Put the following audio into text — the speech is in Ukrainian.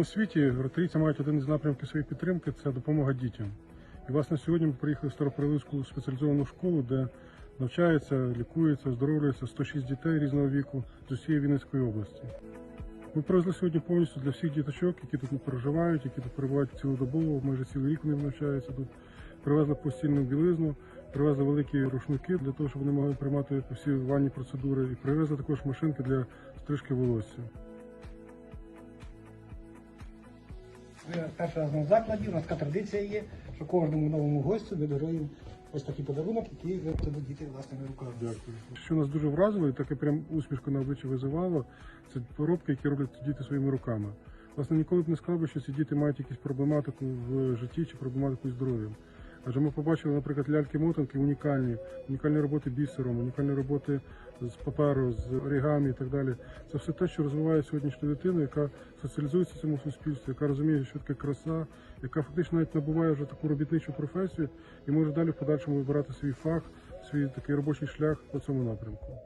всьому світі ротарійці мають один із напрямків своєї підтримки це допомога дітям. І власне сьогодні ми приїхали в Старопереливську спеціалізовану школу, де навчаються, лікуються, оздоровлюються 106 дітей різного віку з усієї Вінницької області. Ми привезли сьогодні повністю для всіх діточок, які тут проживають, які тут перебувають цілодобово, майже цілий рік вони навчаються тут. Привезли постільну білизну, привезли великі рушники для того, щоб вони могли приймати всі ванні процедури, і привезли також машинки для стрижки волосся. Ми перший раз на закладі, у нас така традиція є, що кожному новому гостю ми даруємо ось такий подарунок, який виготовили діти власними руками. Дякую. Що нас дуже вразило і таке прям усмішку на обличчі визивало, це поробки, які роблять діти своїми руками. Власне, ніколи б не сказав, що ці діти мають якусь проблематику в житті чи проблематику здоров'ям. Адже ми побачили, наприклад, ляльки-мотанки унікальні, унікальні роботи бісером, унікальні роботи з паперу, з орігамі і так далі. Це все те, що розвиває сьогоднішню дитину, яка соціалізується в цьому суспільстві, яка розуміє, що таке краса, яка фактично навіть набуває вже таку робітничу професію і може далі в подальшому вибирати свій фах, свій такий робочий шлях по цьому напрямку.